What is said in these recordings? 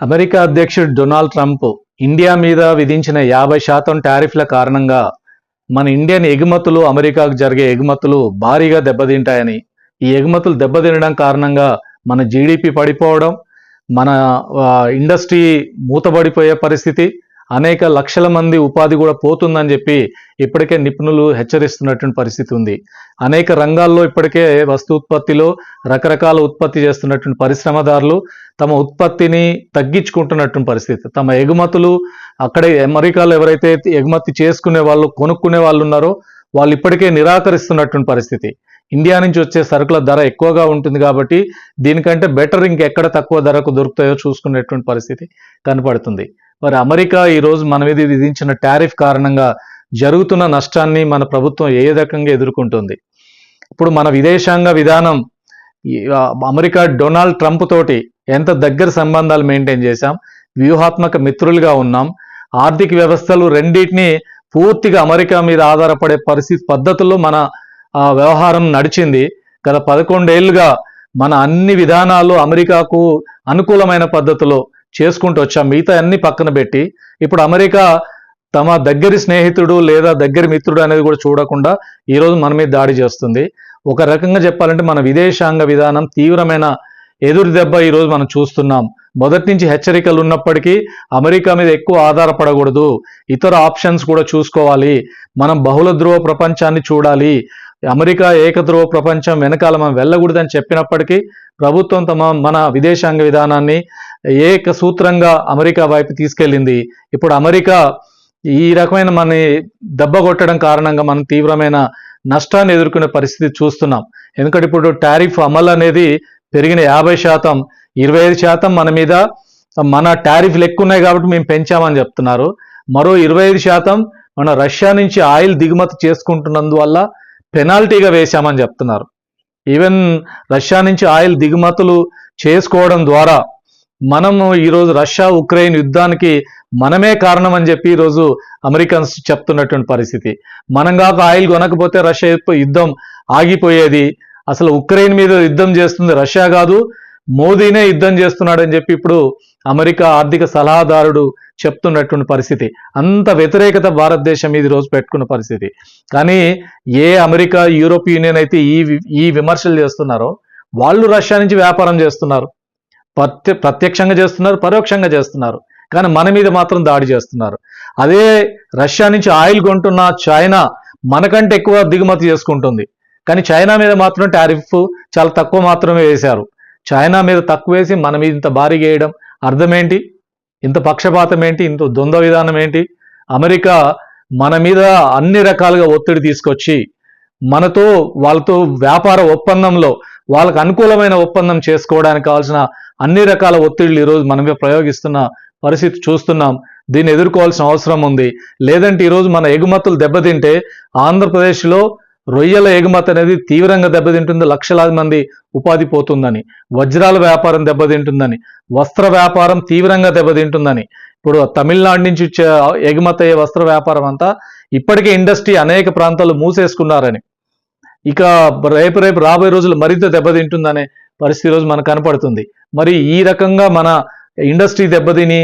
America అధ్యక్షుడు Donald Trump India మీద విధించిన యాభై శాతం టారిఫ్ల కారణంగా మన ఇండియన్ ఎగుమతులు అమెరికాకు జరిగే ఎగుమతులు భారీగా దెబ్బతింటాయని ఈ ఎగుమతులు దెబ్బతినడం కారణంగా మన జీడిపి పడిపోవడం మన ఇండస్ట్రీ మూతబడిపోయే పరిస్థితి అనేక లక్షల మంది ఉపాధి కూడా పోతుందని చెప్పి ఇప్పటికే నిపుణులు హెచ్చరిస్తున్నటువంటి పరిస్థితి ఉంది. అనేక రంగాల్లో ఇప్పటికే వస్తు ఉత్పత్తిలో రకరకాల ఉత్పత్తి చేస్తున్నటువంటి పరిశ్రమదారులు తమ ఉత్పత్తిని తగ్గించుకుంటున్నటువంటి పరిస్థితి. తమ ఎగుమతులు అక్కడే అమెరికాలో ఎవరైతే ఎగుమతి చేసుకునే వాళ్ళు కొనుక్కునే వాళ్ళు ఉన్నారో వాళ్ళు ఇప్పటికే నిరాకరిస్తున్నటువంటి పరిస్థితి. ఇండియా నుంచి వచ్చే సరుకుల ధర ఎక్కువగా ఉంటుంది కాబట్టి దీనికంటే బెటర్ ఇంకెక్కడ తక్కువ ధరకు దొరుకుతాయో చూసుకునేటువంటి పరిస్థితి కనపడుతుంది. మరి అమెరికా ఈరోజు మన మీద విధించిన టారిఫ్ కారణంగా జరుగుతున్న నష్టాన్ని మన ప్రభుత్వం ఏ రకంగా ఎదుర్కొంటుంది? ఇప్పుడు మన విదేశాంగ విధానం అమెరికా డొనాల్డ్ ట్రంప్ తోటి ఎంత దగ్గర సంబంధాలు మెయింటైన్ చేశాం? వ్యూహాత్మక మిత్రులుగా ఉన్నాం. ఆర్థిక వ్యవస్థలు రెండింటినీ పూర్తిగా అమెరికా మీద ఆధారపడే పరిస్థితి పద్ధతుల్లో మన ఆ, వ్యవహారం నడిచింది. గత పదకొండేళ్ళుగా మన అన్ని విధానాలు అమెరికాకు అనుకూలమైన పద్ధతిలో చేసుకుంటూ వచ్చాం. మిగతా అన్ని పక్కన పెట్టి. ఇప్పుడు అమెరికా తమ దగ్గరి స్నేహితుడు లేదా దగ్గరి మిత్రుడు అనేది కూడా చూడకుండా ఈరోజు మన మీద దాడి చేస్తుంది. ఒక రకంగా చెప్పాలంటే మన విదేశాంగ విధానం తీవ్రమైన ఎదురు దెబ్బ ఈరోజు మనం చూస్తున్నాం. మొదటి నుంచి హెచ్చరికలు ఉన్నప్పటికీ అమెరికా మీద ఎక్కువ ఆధారపడకూడదు. ఇతర ఆప్షన్స్ కూడా చూసుకోవాలి. మనం బహుళ ధ్రువ ప్రపంచాన్ని చూడాలి. అమెరికా ఏకధ్రువ ప్రపంచం వెనకాల మనం వెళ్ళకూడదని చెప్పినప్పటికీ ప్రభుత్వం తమ మన విదేశాంగ విధానాన్ని ఏక సూత్రంగా అమెరికా వైపు తీసుకెళ్ళింది. ఇప్పుడు అమెరికా ఈ రకమైన మన దెబ్బ కొట్టడం కారణంగా మనం తీవ్రమైన నష్టాన్ని ఎదుర్కొనే పరిస్థితి చూస్తున్నాం. ఎందుకంటే ఇప్పుడు టారిఫ్ అమలు అనేది పెరిగిన యాభై శాతం ఇరవై ఐదు శాతం మన మీద మన టారిఫ్లు ఎక్కువ ఉన్నాయి కాబట్టి మేము పెంచామని చెప్తున్నారు. మరో ఇరవై ఐదు శాతం మన రష్యా నుంచి ఆయిల్ దిగుమతి చేసుకుంటున్నందువల్ల పెనాల్టీగా వేశామని చెప్తున్నారు. ఈవెన్ రష్యా నుంచి ఆయిల్ దిగుమతులు చేసుకోవడం ద్వారా మనము ఈరోజు రష్యా ఉక్రెయిన్ యుద్ధానికి మనమే కారణం అని చెప్పి ఈరోజు అమెరికన్స్ చెప్తున్నటువంటి పరిస్థితి. మనం కాక ఆయిల్ కొనకపోతే రష్యా యుద్ధం ఆగిపోయేది. అసలు ఉక్రెయిన్ మీద యుద్ధం చేస్తుంది రష్యా కాదు మోదీనే యుద్ధం చేస్తున్నాడని చెప్పి ఇప్పుడు అమెరికా ఆర్థిక సలహాదారుడు చెప్తున్నటువంటి పరిస్థితి. అంత వ్యతిరేకత భారతదేశం మీద రోజు పెట్టుకున్న పరిస్థితి. కానీ ఏ అమెరికా యూరోప్ యూనియన్ అయితే ఈ ఈ విమర్శలు చేస్తున్నారో వాళ్ళు రష్యా నుంచి వ్యాపారం చేస్తున్నారు. ప్రత్య ప్రత్యక్షంగా చేస్తున్నారు పరోక్షంగా చేస్తున్నారు. కానీ మన మీద మాత్రం దాడి చేస్తున్నారు. అదే రష్యా నుంచి ఆయిల్ కొంటున్న చైనా మనకంటే ఎక్కువ దిగుమతి చేసుకుంటుంది. కానీ చైనా మీద మాత్రం టారిఫ్ చాలా తక్కువ మాత్రమే వేశారు. చైనా మీద తక్కువ వేసి మన మీద ఇంత భారీ వేయడం అర్థం ఏంటి ఇంత పక్షపాతం ఏంటి? ఇంత ద్వంద్వ విధానం ఏంటి? అమెరికా మన మీద అన్ని రకాలుగా ఒత్తిడి తీసుకొచ్చి మనతో వాళ్ళతో వ్యాపార ఒప్పందంలో వాళ్ళకు అనుకూలమైన ఒప్పందం చేసుకోవడానికి కావాల్సిన అన్ని రకాల ఒత్తిళ్ళు ఈరోజు మనమే ప్రయోగిస్తున్న పరిస్థితి చూస్తున్నాం. దీన్ని ఎదుర్కోవాల్సిన అవసరం ఉంది. లేదంటే ఈరోజు మన ఎగుమతులు దెబ్బతింటే ఆంధ్రప్రదేశ్లో రొయ్యల ఎగుమతి అనేది తీవ్రంగా దెబ్బతింటుంది. లక్షలాది మంది ఉపాధి పోతుందని వజ్రాల వ్యాపారం దెబ్బతింటుందని వస్త్ర వ్యాపారం తీవ్రంగా దెబ్బతింటుందని. ఇప్పుడు తమిళనాడు నుంచి వచ్చే ఎగుమతి అయ్యే వస్త్ర వ్యాపారం అంతా ఇప్పటికే ఇండస్ట్రీ అనేక ప్రాంతాలు మూసేసుకున్నారని. ఇక రేపు రేపు రాబోయే రోజులు మరింత దెబ్బతింటుందనే పరిస్థితి రోజు మనకు కనపడుతుంది. మరి ఈ రకంగా మన ఇండస్ట్రీ దెబ్బతిని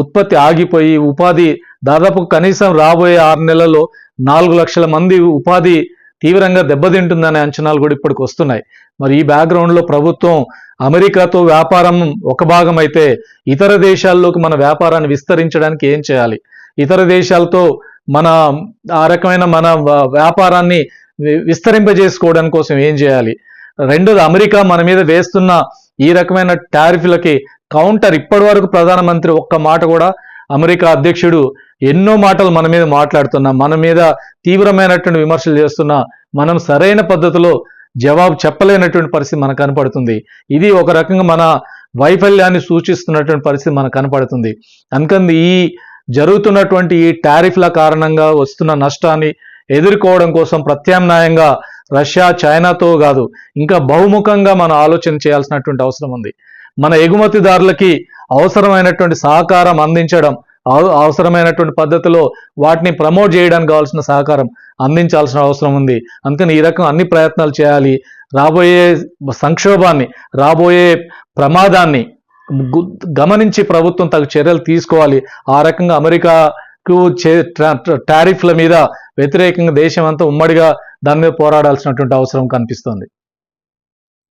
ఉత్పత్తి ఆగిపోయి ఉపాధి దాదాపు కనీసం రాబోయే ఆరు నెలల్లో నాలుగు లక్షల మంది ఉపాధి తీవ్రంగా దెబ్బతింటుందనే అంచనాలు కూడా ఇప్పటికి వస్తున్నాయి. మరి ఈ బ్యాక్గ్రౌండ్లో ప్రభుత్వం అమెరికాతో వ్యాపారం ఒక భాగం అయితే ఇతర దేశాల్లోకి మన వ్యాపారాన్ని విస్తరించడానికి ఏం చేయాలి? ఇతర దేశాలతో మన ఆ రకమైన మన వ్యాపారాన్ని వి- విస్తరింపజేసుకోవడం కోసం ఏం చేయాలి? రెండోది అమెరికా మన మీద వేస్తున్న ఈ రకమైన టారిఫ్లకి కౌంటర్ ఇప్పటి వరకు ప్రధానమంత్రి ఒక్క మాట కూడా అమెరికా అధ్యక్షుడు ఎన్నో మాటలు మన మీద మాట్లాడుతున్నా మన మీద తీవ్రమైనటువంటి విమర్శలు చేస్తున్నా మనం సరైన పద్ధతిలో జవాబు చెప్పలేనటువంటి పరిస్థితి మనకు కనపడుతుంది. ఇది ఒక రకంగా మన వైఫల్యాన్ని సూచిస్తున్నటువంటి పరిస్థితి మనకు కనపడుతుంది. అందుకని ఈ జరుగుతున్నటువంటి ఈ టారిఫ్ల కారణంగా వస్తున్న నష్టాన్ని ఎదుర్కోవడం కోసం ప్రత్యామ్నాయంగా రష్యా చైనాతో కాదు ఇంకా బహుముఖంగా మనం ఆలోచన చేయాల్సినటువంటి అవసరం ఉంది. మన ఎగుమతిదారులకి అవసరమైనటువంటి సహకారం అందించడం అవసరమైనటువంటి పద్ధతిలో వాటిని ప్రమోట్ చేయడానికి కావాల్సిన సహకారం అందించాల్సిన అవసరం ఉంది. అందుకని ఈ రకం అన్ని ప్రయత్నాలు చేయాలి. రాబోయే సంక్షోభాన్ని రాబోయే ప్రమాదాన్ని గమనించి ప్రభుత్వం తగు చర్యలు తీసుకోవాలి. ఆ రకంగా అమెరికాకు చే ట్రా- టారిఫ్ల మీద వ్యతిరేకంగా దేశం అంతా ఉమ్మడిగా దాని మీద పోరాడాల్సినటువంటి అవసరం కనిపిస్తోంది.